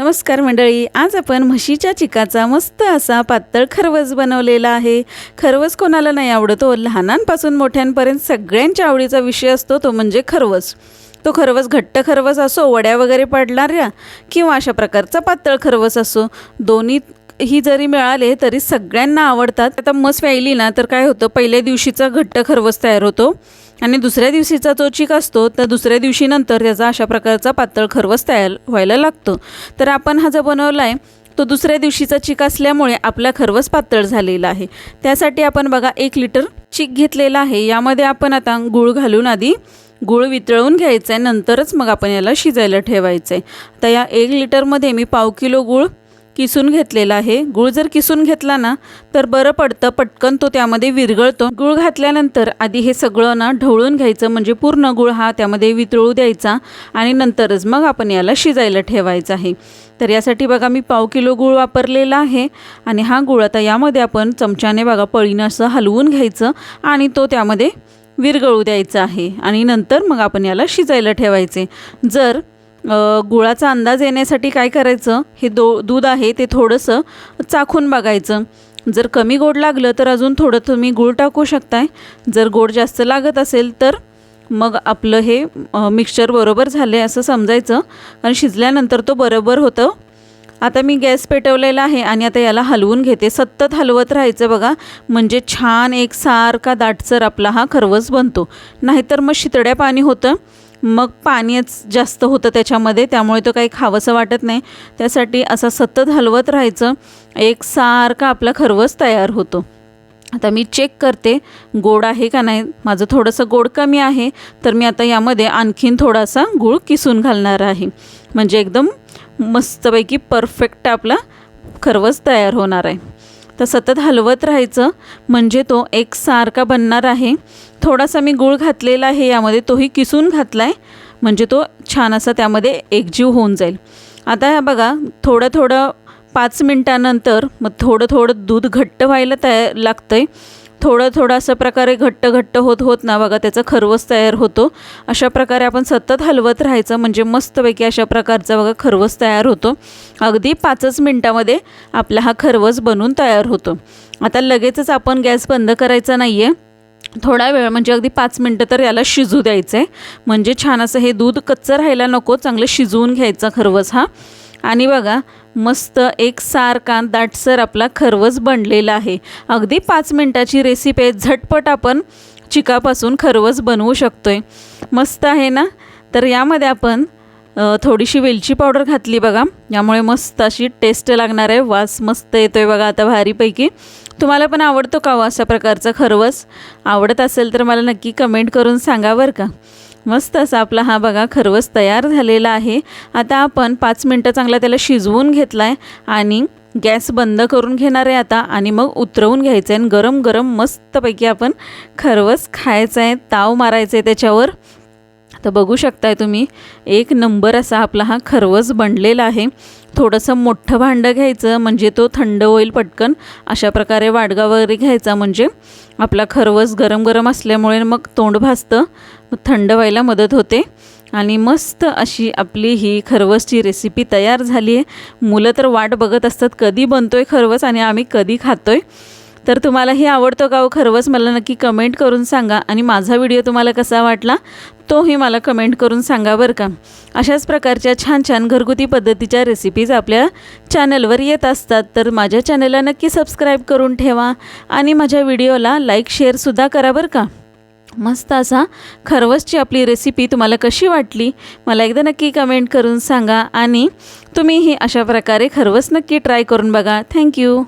नमस्कार मंडळी आज आपण म्हशीच्या चिकाचा मस्त असा पातळ खरवस बनवलेला आहे. खरवस कोणाला नाही आवडतो लहानांपासून मोठ्यांपर्यंत सगळ्यांच्या आवडीचा विषय असतो तो म्हणजे खरवस. तो खरवस घट्ट खरवस असो वड्या वगैरे पाडणाऱ्या किंवा अशा प्रकारचा पातळ खरवस असो दोन्ही ही जरी मिळाले तरी सगळ्यांना आवडतात. आता मस व्यायली ना तर काय होतं पहिल्या दिवशीचा घट्ट खरवस तयार होतो. आणि दुसऱ्या दिवशीचा जो चीक असतो तर दुसऱ्या दिवशी नंतर त्याचा अशा प्रकारचा पातळ खरवस तयार व्हायला लागतो. तर आपण हा जो बनवला आहे तो दुसऱ्या दिवशीचा चीक असल्यामुळे आपला खरवस पातळ झालेला आहे. त्यासाठी आपण बघा एक लिटर चीक घेतलेला आहे. यामध्ये आपण आता गूळ घालून आधी गूळ वितळवून घ्यायचं आहे नंतरच मग आपण याला शिजायला ठेवायचं आहे तर या एक लिटरमध्ये मी पाव किलो गूळ किसून घेतलेला आहे. गूळ जर किसून घेतला ना तर बरं पडतं. पटकन तो त्यामध्ये विरघळतो. गूळ घातल्यानंतर आधी हे सगळं ना ढवळून घ्यायचं. म्हणजे पूर्ण गूळ हा त्यामध्ये वितळू द्यायचा. आणि नंतरच मग आपण याला शिजायला ठेवायचं आहे. तर यासाठी बघा मी पाव किलो गूळ वापरलेला आहे. आणि हा गूळ आता यामध्ये आपण चमच्याने बघा पळीनं असं हलवून घ्यायचं. आणि तो त्यामध्ये विरगळू द्यायचा आहे. आणि नंतर मग आपण याला शिजायला ठेवायचे. जर गुळाचा अंदाज येण्यासाठी काय करायचं? हे दो दूध आहे ते थोडंसं चाखून बघायचं. जर कमी गोड लागलं तर अजून थोडं तुम्ही गूळ टाकू शकताय. जर गोड जास्त लागत असेल तर मग आपलं हे मिक्सचर बरोबर झालं आहे असं समजायचं. आणि शिजल्यानंतर तो बरोबर होतं. आता मी गॅस पेटवलेला आहे आणि आता याला हलवून घेते. सतत हलवत राहायचं बघा. म्हणजे छान एक सारखा दाटसर आपला हा खरवस बनतो. नाहीतर मग शितड्या पाणी होतं. मग पाणीच जास्त होतं त्याच्यामध्ये त्यामुळे तो काही खावंसं वाटत नाही. त्यासाठी असं सतत हलवत राहायचं. एक सारखा आपला खरवस तयार होतो. आता मी चेक करते गोड आहे का नाही? माझं थोडंसं गोड कमी आहे तर मी आता यामध्ये आणखीन थोडासा गूळ किसून घालणार आहे. म्हणजे एकदम मस्तपैकी परफेक्ट आपला खरवस तयार होणार आहे. तर सतत हलवत राहायचं म्हणजे तो एक सारखा बनणार आहे. थोडासा मी गूळ घातलेला आहे यामध्ये तोही किसून घातला आहे म्हणजे तो छान असा त्यामध्ये एकजीव होऊन जाईल. आता ह्या बघा थोडं थोडं पाच मिनटानंतर मग थोडं थोडं दूध घट्ट व्हायला तयार लागतं आहे थोडं थोडं असं प्रकारे घट्ट घट्ट होत होत ना बघा त्याचा खरवस तयार होतो. अशा प्रकारे आपण सतत हलवत राहायचं म्हणजे मस्तपैकी अशा प्रकारचा बघा खरवस तयार होतो. अगदी पाचच मिनटामध्ये आपला हा खरवस बनून तयार होतो. आता लगेचच आपण गॅस बंद करायचा नाही आहे थोडा वेळ म्हणजे अगदी पाच मिनटं तर याला शिजू द्यायचं आहे म्हणजे छान असं हे दूध कच्चं राहायला नको चांगलं शिजवून घ्यायचा खरवस हा. आणि बघा मस्त एक सारखा दाटसर आपला खरवस बनलेला आहे. अगदी पाच मिनटाची रेसिपी आहे. झटपट आपण चिकापासून खरवस बनवू शकतो आहे मस्त आहे ना? तर यामध्ये आपण थोडीशी वेलची पावडर घातली बघा. यामुळे मस्त अशी टेस्ट लागणार आहे. वास मस्त येतो आहे बघा आता भारीपैकी. तुम्हाला पण आवडतो का हो अशा प्रकारचा खरवस? आवडत असेल तर मला नक्की कमेंट करून सांगा बरं का. मस्त असा आपला हा बघा खरवस तयार झालेला आहे. आता आपण पाच मिनटं चांगला त्याला शिजवून घेतला आहे आणि गॅस बंद करून घेणार आहे आता आणि मग उतरवून घ्यायचं आहे आणि गरम गरम मस्तपैकी आपण खरवस खायचं आहे ताव मारायचं आहे त्याच्यावर. तर बघू शकताय तुम्ही एक नंबर असा आपला हा खरवस बनलेला आहे. थोडंसं मोठं भांडं घ्यायचं म्हणजे तो थंड होईल पटकन अशा प्रकारे वाडगा वगैरे घ्यायचा म्हणजे आपला खरवस गरम गरम असल्यामुळे मग तोंड भाजतं थंड व्हायला मदत होते. आणि मस्त अशी आपली ही खरवसची रेसिपी तयार झाली आहे. मुलं तर वाट बघत असतात कधी बनतोय खरवस आणि आम्ही कधी खातोय. तर तुम्हालाही आवडतो का हो? खरवस मला नक्की कमेंट करून सांगा. आणि माझा व्हिडिओ तुम्हाला कसा वाटला तोही मला कमेंट करून सांगा बरं का. अशाच प्रकारच्या छान छान घरगुती पद्धतीच्या रेसिपीज आपल्या चॅनलवर येत असतात. तर माझ्या चॅनलला नक्की सबस्क्राईब करून ठेवा. आणि माझ्या व्हिडिओला लाईक शेअरसुद्धा करा बरं का. मस्त असा खरवसची आपली रेसिपी तुम्हाला कशी वाटली मला एकदा नक्की कमेंट करून सांगा. आणि तुम्हीही अशा प्रकारे खरवस नक्की ट्राय करून बघा. थँक्यू